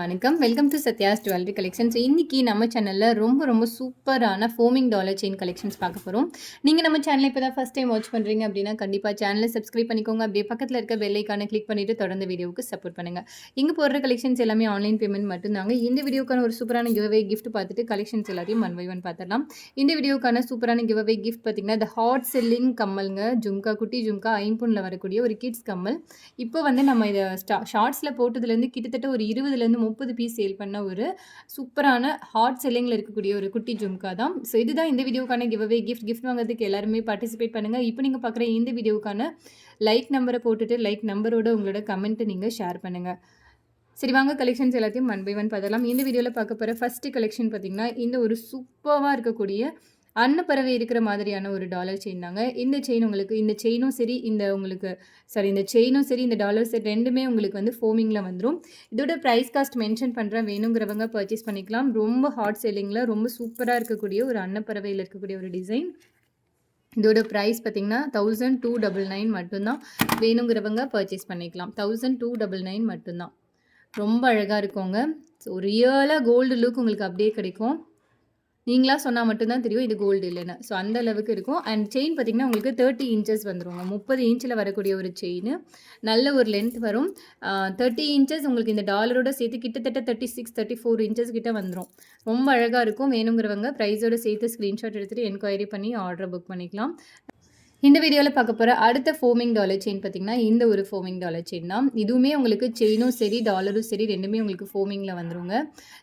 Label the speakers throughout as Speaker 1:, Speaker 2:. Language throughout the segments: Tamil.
Speaker 1: வணக்கம். Welcome to Sathya's jewellery collections இன்னைக்கு நம்ம சேனலில் ரொம்ப ரொம்ப சூப்பரான ஃபோமிங் டாலர் செயின் கலெக்ஷன்ஸ் பார்க்க போகிறோம் நீங்கள் நம்ம சேனலை இப்போ தான் ஃபஸ்ட் டைம் வாட்ச் பண்ணுறீங்க அப்படின்னா கண்டிப்பாக சேனலை சப்ஸ்கிரைப் பண்ணிக்கோங்க. அப்படியே பக்கத்தில் இருக்க பெல்லைக்கான கிளிக் பண்ணிவிட்டு தொடர்ந்து வீடியோவுக்கு சப்போர்ட் பண்ணுங்கள் இங்கே போடுற கலெக்ஷன்ஸ் எல்லாமே ஆன்லைன் பேமெண்ட் மட்டும்தாங்க. இந்த வீடியோக்கான ஒரு சூப்பரான கிவ்அவே கிஃப்ட் பார்த்துட்டு கலெக்ஷன்ஸ் எல்லாத்தையும் ஒன் பை ஒன் பார்த்துடலாம். இந்த வீடியோக்கான சூப்பரான கிவ்அவே கிஃப்ட் பார்த்தீங்கன்னா இந்த ஹாட் செல்லிங் கம்மலுங்க. ஜும்கா குட்டி ஜும்கா ஐம்பூனில் வரக்கூடிய ஒரு கிட்ஸ் கம்மல். இப்போ வந்து நம்ம இதை ஸ்டா ஷார்ட்ஸில் போட்டதுலேருந்து கிட்டத்தட்ட ஒரு இருபதுலேருந்து முப்பது பீஸ் சேல் பண்ண ஒரு சூப்பரான ஹாட் செல்லிங்கில் இருக்கக்கூடிய ஒரு குட்டி ஜும்கா தான். ஸோ இதுதான் இந்த வீடியோக்கான கிவ்அவே கிஃப்ட் கிஃப்ட் வாங்குறதுக்கு எல்லாருமே பார்ட்டிசிபேட் பண்ணுங்கள் இப்போ நீங்கள் பார்க்குற இந்த வீடியோக்கான லைக் நம்பரை போட்டுட்டு லைக் நம்பரோட உங்களோட கமெண்ட்டை நீங்கள் ஷேர் பண்ணுங்கள் சரி வாங்க கலெக்ஷன்ஸ் எல்லாத்தையும் ஒன் பை ஒன் பார்த்தலாம் இந்த வீடியோவில் பார்க்க போகிற ஃபஸ்ட்டு கலெக்ஷன் பார்த்திங்கன்னா இந்த ஒரு சூப்பராக இருக்கக்கூடிய அன்னப்பறவை இருக்கிற மாதிரியான ஒரு டாலர் செயின் தாங்க. இந்த செயின் உங்களுக்கு இந்த செயினும் சரி இந்த உங்களுக்கு சாரி இந்த செயினும் சரி இந்த டாலர் செட் ரெண்டுமே உங்களுக்கு வந்து ஃபோமிங்கில் வந்துடும் இதோட ப்ரைஸ் காஸ்ட் மென்ஷன் பண்ணுறேன் வேணுங்கிறவங்க பர்ச்சேஸ் பண்ணிக்கலாம். ரொம்ப ஹாட் செல்லிங்கில் ரொம்ப சூப்பராக இருக்கக்கூடிய ஒரு அன்னப்பறவையில் இருக்கக்கூடிய ஒரு டிசைன் இதோட ப்ரைஸ் பார்த்திங்கன்னா தௌசண்ட் டூ டபுள் நைன் மட்டும்தான். வேணுங்கிறவங்க பர்ச்சேஸ் பண்ணிக்கலாம். தௌசண்ட் டூ டபுள் நைன் மட்டும்தான். ரொம்ப அழகாக இருக்குங்க. ஸோ ரியலாக கோல்டு லுக் உங்களுக்கு அப்படியே கிடைக்கும். நீங்களாக சொன்னால் மட்டும்தான் தெரியும் இது கோல்டு இல்லைன்னு. ஸோ அந்த அளவுக்கு இருக்கும். அண்ட் செயின் பார்த்திங்கன்னா உங்களுக்கு தேர்ட்டி இன்ச்சஸ் வந்துருங்க. முப்பது இன்ச்சில் வரக்கூடிய ஒரு செயின் நல்ல ஒரு லென்த் வரும். தேர்ட்டி இன்ச்சஸ் உங்களுக்கு இந்த டாலரோட சேர்த்து கிட்டத்தட்ட thirty six thirty four inches கிட்ட வந்துடும் ரொம்ப அழகாக இருக்கும். வேணுங்கிறவங்க ப்ரைஸோட சேர்த்து ஸ்க்ரீன்ஷாட் எடுத்துகிட்டு என்கொயரி பண்ணி ஆர்டர் புக் பண்ணிக்கலாம். இந்த வீடியோவில் பார்க்க போகிற அடுத்த ஃபோமிங் டாலர் செயின் பார்த்திங்கன்னா இந்த ஒரு ஃபோமிங் டாலர் செயின் தான். இதுவுமே உங்களுக்கு செயினும் சரி டாலரும் சரி ரெண்டுமே உங்களுக்கு ஃபோமிங்கில் வந்துருங்க.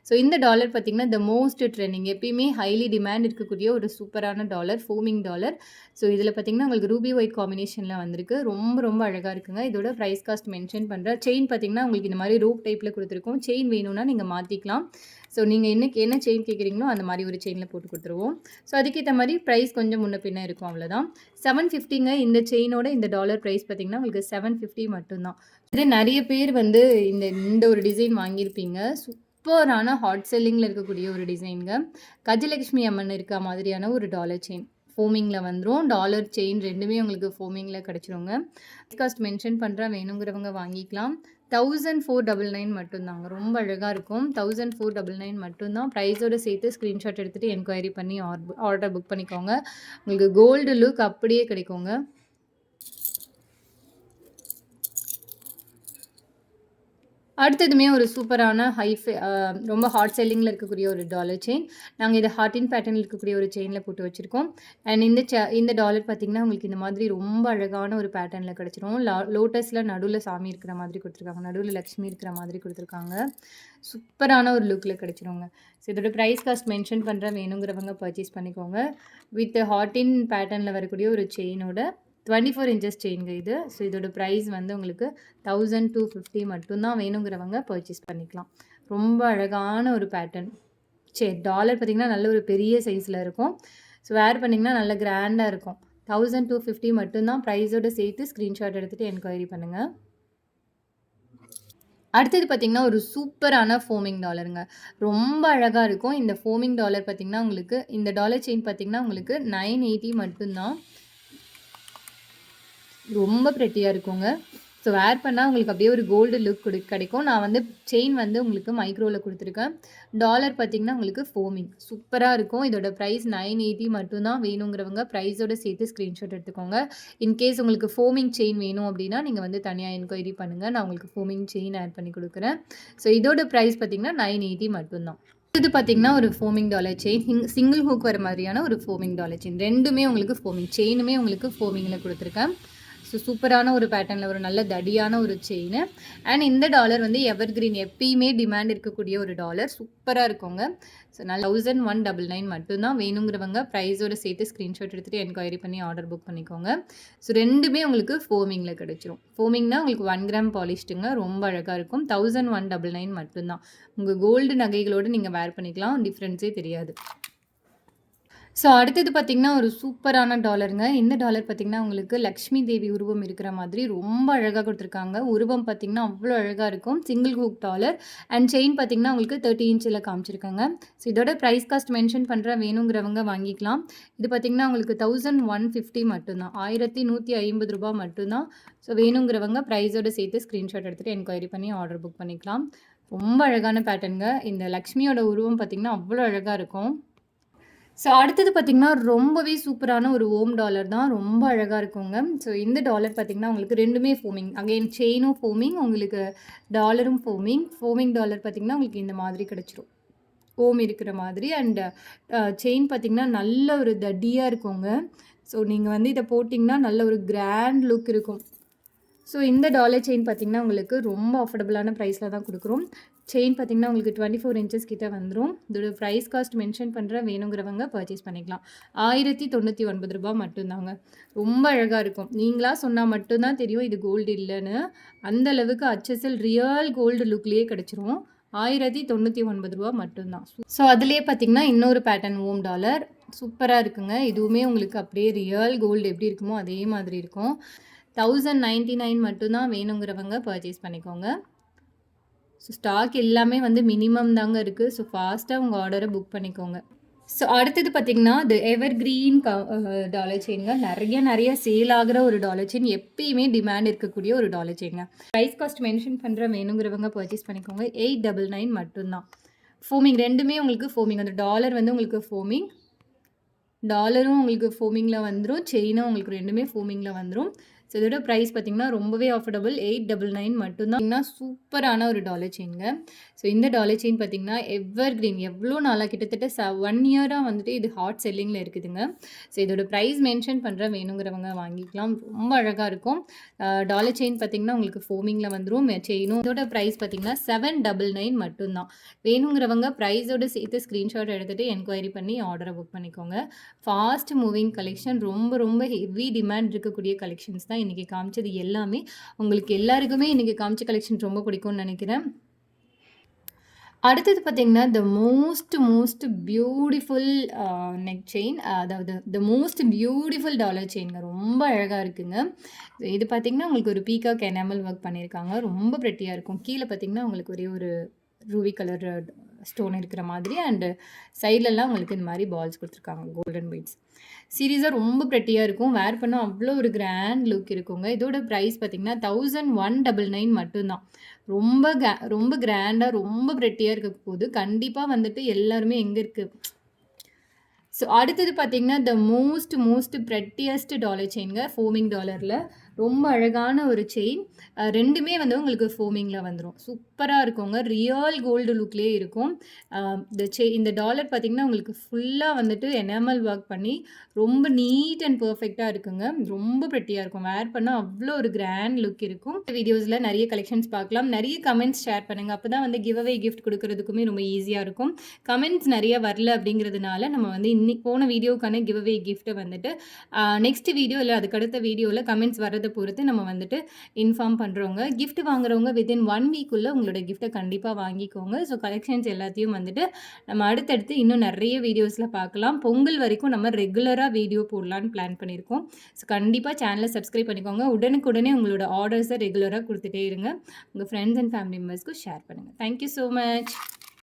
Speaker 1: ஸோ இந்த டாலர் பார்த்திங்கன்னா த மோஸ்ட் ட்ரெண்டிங் எப்பயுமே ஹைலி டிமாண்ட் இருக்கக்கூடிய ஒரு சூப்பரான டாலர் ஃபோமிங் டாலர் ஸோ இதில் பார்த்திங்கன்னா உங்களுக்கு ரூபி ஒயிட் காம்பினேஷனில் வந்திருக்கு. ரொம்ப ரொம்ப அழகாக இருக்குங்க. இதோட ப்ரைஸ் காஸ்ட் மென்ஷன் பண்ணுற செயின் பார்த்திங்கன்னா உங்களுக்கு இந்த மாதிரி ரூப் டைப்பில் கொடுத்துருக்கோம். செயின் வேணும்னா நீங்கள் மாற்றிக்கலாம் ஸோ நீங்கள் என்ன என்ன செயின் கேட்குறீங்களோ அந்த மாதிரி ஒரு செயினில் போட்டு கொடுத்துருவோம். ஸோ அதுக்கேற்ற மாதிரி ப்ரைஸ் கொஞ்சம் முன்ன பின்ன இருக்கும் அவ்வளோதான் செவன் ஃபிஃப்டிங்க இந்த செயினோட இந்த டாலர் ப்ரைஸ் பார்த்திங்கன்னா உங்களுக்கு செவன் ஃபிஃப்டி மட்டும்தான். இது நிறைய பேர் வந்து இந்த இந்த ஒரு டிசைன் வாங்கியிருப்பீங்க. சூப்பரான ஹாட் செல்லிங்கில் இருக்கக்கூடிய ஒரு டிசைனுங்க கஜலட்சுமி அம்மன் இருக்க மாதிரியான ஒரு டாலர் செயின் ஃபோமிங்கில் வந்துடும் டாலர் செயின் ரெண்டுமே உங்களுக்கு ஃபோமிங்கில் கிடச்சிருங்க. காஸ்ட் மென்ஷன் பண்ணுறேன் வேணுங்கிறவங்க வாங்கிக்கலாம். தௌசண்ட் ஃபோர் டபுள் நைன் மட்டும்தாங்க. ரொம்ப அழகாக இருக்கும். தௌசண்ட் ஃபோர் டபுள் நைன் மட்டும்தான். ப்ரைஸோடு சேர்த்து ஸ்க்ரீன்ஷாட் எடுத்துகிட்டு என்கொயரி பண்ணி ஆர்டர் புக் பண்ணிக்கோங்க. உங்களுக்கு கோல்டு லுக் அப்படியே கிடைக்குங்க. அடுத்ததுமே ஒரு சூப்பரான ஹை ரொம்ப ஹாட் செல்லிங்கில் இருக்கக்கூடிய ஒரு டாலர் செயின் நாங்கள் இதை ஹார்டின் பேட்டர்னில் இருக்கக்கூடிய ஒரு செயினில் போட்டு வச்சுருக்கோம். அண்ட் இந்த ச இந்த டாலர் பார்த்திங்கன்னா உங்களுக்கு இந்த மாதிரி ரொம்ப அழகான ஒரு பேட்டர்னில் கிடச்சிரும். லா லோட்டஸில் நடுவில் சாமி இருக்கிற மாதிரி கொடுத்துருக்காங்க. நடுவில் லக்ஷ்மி இருக்கிற மாதிரி கொடுத்துருக்காங்க. சூப்பரான ஒரு லுக்கில் கிடச்சிருங்க. ஸோ இதோட ப்ரைஸ் காஸ்ட் மென்ஷன் பண்ணுற வேணுங்கிறவங்க பர்ச்சேஸ் பண்ணிக்கோங்க. வித் ஹார்டின் பேட்டர்னில் வரக்கூடிய ஒரு செயினோட டுவெண்ட்டி ஃபோர் இன்ச்சஸ் செயின்ங்க இது. ஸோ இதோட ப்ரைஸ் வந்து உங்களுக்கு தௌசண்ட் டூ ஃபிஃப்டி மட்டும்தான் வேணுங்கிறவங்க பர்ச்சேஸ் பண்ணிக்கலாம். ரொம்ப அழகான ஒரு பேட்டர்ன் சரி டாலர் பார்த்திங்கன்னா நல்ல ஒரு பெரிய சைஸில் இருக்கும். ஸோ வேர் பண்ணிங்கன்னா நல்ல கிராண்டாக இருக்கும். தௌசண்ட் டூ ஃபிஃப்டி மட்டும்தான் ப்ரைஸோடு சேர்த்து ஸ்க்ரீன்ஷாட் எடுத்துகிட்டு என்கொயரி பண்ணுங்கள் அடுத்தது பார்த்திங்கன்னா ஒரு சூப்பரான ஃபோமிங் டாலருங்க ரொம்ப அழகாக இருக்கும். இந்த ஃபோமிங் டாலர் பார்த்திங்கன்னா உங்களுக்கு இந்த டாலர் செயின் பார்த்திங்கன்னா உங்களுக்கு நைன் எயிட்டி மட்டும்தான். ரொம்ப ப்ரெட்டியாக இருக்குங்க. ஸோ வேர் பண்ணால் உங்களுக்கு அப்படியே ஒரு கோல்டு லுக் கொடு கிடைக்கும். நான் வந்து செயின் வந்து உங்களுக்கு மைக்ரோவில் கொடுத்துருக்கேன். டாலர் பார்த்திங்கன்னா உங்களுக்கு ஃபோமிங் சூப்பராக இருக்கும். இதோட ப்ரைஸ் நைன் எயிட்டி மட்டும்தான் வேணுங்கிறவங்க ப்ரைஸோட சேர்த்து ஸ்க்ரீன்ஷாட் எடுத்துக்கோங்க. இன்கேஸ் உங்களுக்கு ஃபோமிங் செயின் வேணும் அப்படின்னா நீங்கள் வந்து தனியாக என்கொயரி பண்ணுங்கள் நான் உங்களுக்கு ஃபோமிங் செயின் ஆட் பண்ணி கொடுக்குறேன். ஸோ இதோட ப்ரைஸ் பார்த்திங்கன்னா நைன் எயிட்டி மட்டும்தான். இது பார்த்தீங்கன்னா ஒரு foaming dollar chain single hook வர மாதிரியான ஒரு ஃபோமிங் டாலர் செயின் ரெண்டுமே உங்களுக்கு ஃபோமிங் செயினுமே உங்களுக்கு ஃபோமிங்கில் கொடுத்துருக்கேன். ஸோ சூப்பரான ஒரு பேட்டர்னில் ஒரு நல்ல தடியான ஒரு செயின் அண்ட் இந்த டாலர் வந்து எவர் கிரீன் எப்பயுமே டிமாண்ட் இருக்கக்கூடிய ஒரு டாலர் சூப்பராக இருக்குங்க. ஸோ நான் தௌசண்ட் ஒன் டபுள் நைன் மட்டும்தான் வேணுங்கிறவங்க ப்ரைஸோட சேர்த்து ஸ்க்ரீன்ஷாட் எடுத்துகிட்டு என்கொயரி பண்ணி ஆர்டர் புக் பண்ணிக்கோங்க. ஸோ ரெண்டுமே உங்களுக்கு ஃபோமிங்கில் கிடச்சிரும். ஃபோமிங்னா உங்களுக்கு ஒன் கிராம் பாலிஷ்டுங்க ரொம்ப அழகாக இருக்கும். தௌசண்ட் ஒன் டபுள் நைன் மட்டும்தான். உங்கள் கோல்டு நகைகளோடு நீங்கள் வேர் பண்ணிக்கலாம். டிஃப்ரென்ஸே தெரியாது. ஸோ அடுத்தது பார்த்திங்கன்னா ஒரு சூப்பரான டாலருங்க. இந்த டாலர் பார்த்திங்கன்னா உங்களுக்கு லக்ஷ்மி தேவி உருவம் இருக்கிற மாதிரி ரொம்ப அழகாக கொடுத்துருக்காங்க. உருவம் பார்த்திங்கன்னா அவ்வளோ அழகாக இருக்கும். Single hook dollar. And chain பார்த்திங்கன்னா உங்களுக்கு தேர்ட்டி இன்ச்சில் காமிச்சிருக்காங்க. ஸோ இதோட ப்ரைஸ் காஸ்ட் மென்ஷன் பண்ணுற வேணுங்கிறவங்க வாங்கிக்கலாம். இது பார்த்திங்கன்னா உங்களுக்கு தௌசண்ட் ஒன் ஃபிஃப்டி மட்டும்தான். ஆயிரத்தி நூற்றி ஐம்பது ரூபா மட்டும்தான். ஸோ வேணுங்கிறவங்க ப்ரைஸோடு சேர்த்து ஸ்க்ரீன்ஷாட் எடுத்துகிட்டு என்கொயரி பண்ணி ஆர்டர் புக் பண்ணிக்கலாம். ரொம்ப அழகான பேட்டர்னுங்க. இந்த லக்ஷ்மியோட உருவம் பார்த்தீங்கன்னா, அவ்வளோ அழகாக இருக்கும். ஸோ அடுத்தது பார்த்திங்கன்னா ரொம்பவே சூப்பரான ஒரு ஓம் டாலர் தான். ரொம்ப அழகாக இருக்குங்க. ஸோ இந்த டாலர் பார்த்திங்கன்னா உங்களுக்கு ரெண்டுமே ஃபோமிங். அகைன் செயினும் ஃபோமிங், உங்களுக்கு டாலரும் ஃபோமிங். ஃபோமிங் டாலர் பார்த்திங்கன்னா உங்களுக்கு இந்த மாதிரி கிடச்சிரும் ஓம் இருக்கிற மாதிரி அண்ட் செயின் பார்த்தீங்கன்னா, நல்ல ஒரு தடியாக இருக்குங்க. ஸோ நீங்கள் வந்து இதை போட்டிங்கன்னா, நல்ல ஒரு கிராண்ட் லுக் இருக்கும். ஸோ இந்த டாலர் செயின் பார்த்தீங்கன்னா, உங்களுக்கு ரொம்ப அஃபோர்டபுளான ப்ரைஸில் தான் கொடுக்குறோம் செயின் பார்த்தீங்கன்னா, உங்களுக்கு 24 இன்ச்சஸ் கிட்ட வந்துடும் இதோட ப்ரைஸ் காஸ்ட் மென்ஷன் பண்ணுற வேணுங்கிறவங்க பர்ச்சேஸ் பண்ணிக்கலாம். ஆயிரத்தி தொண்ணூற்றி ஒன்பது ரூபா மட்டும்தாங்க. ரொம்ப அழகாக இருக்கும். நீங்களாக சொன்னால் மட்டும்தான் தெரியும் இது கோல்டு இல்லைன்னு அந்த அளவுக்கு HSL ரியல் கோல்டு லுக்லேயே கிடச்சிரும் ஆயிரத்தி தொண்ணூற்றி ஒன்பது ரூபா மட்டும்தான் ஸோ அதுலேயே பார்த்தீங்கன்னா, இன்னொரு பேட்டர்ன் ஓம் டாலர். சூப்பராக இருக்குங்க. இதுவுமே உங்களுக்கு அப்படியே ரியல் கோல்டு எப்படி இருக்குமோ, அதே மாதிரி இருக்கும். தௌசண்ட் நைன்ட்டி நைன் மட்டும்தான் வேணுங்கிறவங்க பர்ச்சேஸ் பண்ணிக்கோங்க. ஸோ ஸ்டாக் எல்லாமே வந்து மினிமம் தாங்க இருக்குது ஸோ ஃபாஸ்ட்டாக உங்கள் ஆர்டரை புக் பண்ணிக்கோங்க. ஸோ அடுத்தது பார்த்தீங்கன்னா, இது எவர் கிரீன் க டாலர் செயின்ங்க. நிறைய நிறைய சேல் ஆகுற ஒரு டாலர் செயின். எப்பயுமே டிமாண்ட் இருக்கக்கூடிய ஒரு டாலர் செயின்ங்க. ப்ரைஸ் காஸ்ட் மென்ஷன் பண்ணுற வேணுங்கிறவங்க பர்ச்சேஸ் பண்ணிக்கோங்க. எயிட் டபுள் நைன் மட்டும்தான் ஃபோமிங் ரெண்டுமே உங்களுக்கு ஃபோமிங். அந்த டாலர் வந்து உங்களுக்கு ஃபோமிங். டாலரும் உங்களுக்கு ஃபோமிங்கில் வந்துடும் செயினும் உங்களுக்கு ரெண்டுமே ஃபோமிங்கில் வந்துடும் ஸோ இதோட ப்ரைஸ் பார்த்தீங்கன்னா, ரொம்பவே அஃபோர்டபுள் எயிட் டபுள் நைன் மட்டும்தான் சூப்பரான ஒரு டாலர் செயின்ங்க. ஸோ இந்த டாலர் செயின் பார்த்தீங்கன்னா, எவர் கிரீன் எவ்வளோ நாளாக கிட்டத்தட்ட ச ஒன் இயராக வந்துட்டு இது ஹாட் செல்லிங்கில் இருக்குதுங்க. ஸோ இதோட ப்ரைஸ் மென்ஷன் பண்ணுற வேணுங்கிறவங்க வாங்கிக்கலாம். ரொம்ப அழகாக இருக்கும். டாலர் செயின் பார்த்தீங்கன்னா, உங்களுக்கு ஃபோமிங்கில் வந்துடும் செயினும் இதோட பிரைஸ் பார்த்தீங்கன்னா, 799 மட்டும் தான். வேணுங்கிறவங்க ப்ரைஸோட சேர்த்து ஸ்க்ரீன்ஷாட் எடுத்துகிட்டு என்கொயரி பண்ணி ஆர்டரை புக் பண்ணிக்கோங்க. Fast moving collection. ரொம்ப ரொம்ப ஹெவி டிமாண்ட் இருக்கக்கூடிய கலெக்ஷன்ஸ் தான் இன்னைக்கு காமிச்சது எல்லாமே. உங்களுக்கு எல்லாருக்குமே இன்றைக்கி காமிச்ச கலெக்ஷன் ரொம்ப பிடிக்கும்னு நினைக்கிறேன் அடுத்தது பார்த்தீங்கன்னா, the most most beautiful neck chain. அதாவது தி மோஸ்ட் பியூட்டிஃபுல் டாலர் செயின்ங்க. ரொம்ப அழகாக இருக்குங்க. இது பார்த்தீங்கன்னா, உங்களுக்கு ஒரு பீகாக் எனாமல் ஒர்க் பண்ணியிருக்காங்க. ரொம்ப ப்ரெட்டியாக இருக்கும். கீழே பார்த்தீங்கன்னா, உங்களுக்கு ஒரே ஒரு ரூவி கலர் ஸ்டோன் இருக்கிற மாதிரி அண்டு சைட்லலாம் உங்களுக்கு இந்த மாதிரி பால்ஸ் கொடுத்துருக்காங்க கோல்டன் பீட்ஸ். சீரீஸாக ரொம்ப ப்ரெட்டியாக இருக்கும். வேர் பண்ணால் அவ்வளோ ஒரு கிராண்ட் லுக் இருக்குங்க. இதோட பிரைஸ் பார்த்தீங்கன்னா, 1199 மட்டும் தான். ரொம்ப கே ரொம்ப கிராண்டாக ரொம்ப ப்ரெட்டியாக இருக்க போது. கண்டிப்பாக வந்துட்டு எல்லாருமே எங்கே இருக்குது ஸோ அடுத்தது பார்த்திங்கன்னா the most most prettiest dollar செயின்ங்க. Foaming டாலரில் ரொம்ப அழகான ஒரு செயின். ரெண்டுமே வந்து உங்களுக்கு ஃபோமிங்கில் வந்துடும் சூப்பராக இருக்குங்க. ரியல் கோல்டு லுக்லேயே இருக்கும். இந்த செ இந்த டாலர் பார்த்திங்கன்னா உங்களுக்கு ஃபுல்லாக வந்துட்டு எனாமல் ஒர்க் பண்ணி ரொம்ப நீட் அண்ட் பர்ஃபெக்டாக இருக்குங்க. ரொம்ப பெட்டியாக இருக்கும். வேர் பண்ணால் அவ்வளோ ஒரு கிராண்ட் லுக் இருக்கும். வீடியோஸில் நிறைய கலெக்ஷன்ஸ் பார்க்கலாம். நிறைய கமெண்ட்ஸ் ஷேர் பண்ணுங்கள் அப்போ தான் வந்து கிவ் அவே கிஃப்ட் கொடுக்கறதுக்குமே ரொம்ப ஈஸியாக இருக்கும். கமெண்ட்ஸ் நிறைய வரல அப்படிங்கிறதுனால, நம்ம வந்து இன்னைக்கு போன வீடியோக்கான கிவ் அவே கிஃப்ட்டை வந்துட்டு நெக்ஸ்ட் வீடியோ இல்லை அதுக்கு அடுத்த கமெண்ட்ஸ் வர்றது பொறுத்து நம்ம வந்துட்டு இன்ஃபார்ம் பண்ணுறவங்க கிஃப்ட் வாங்குறவங்க வித்தின் ஒன் வீக்குள்ளே உங்களோட கிஃப்ட்டை கண்டிப்பாக வாங்கிக்கோங்க. ஸோ கலெக்ஷன்ஸ் எல்லாத்தையும் வந்துட்டு நம்ம அடுத்தடுத்து இன்னும் நிறைய வீடியோஸில் பார்க்கலாம். பொங்கல் வரைக்கும் நம்ம ரெகுலராக வீடியோ போடலான்னு பிளான் பண்ணியிருக்கோம். ஸோ கண்டிப்பாக சேனலை சப்ஸ்கிரைப் பண்ணிக்கோங்க. உடனுக்குடனே உங்களோட ஆர்டர்ஸை ரெகுலராக கொடுத்துட்டே இருங்க. உங்கள் ஃப்ரெண்ட்ஸ் அண்ட் ஃபேமிலி மெம்பர்ஸ்க்கும் ஷேர் பண்ணுங்கள் தேங்க் யூ மச்.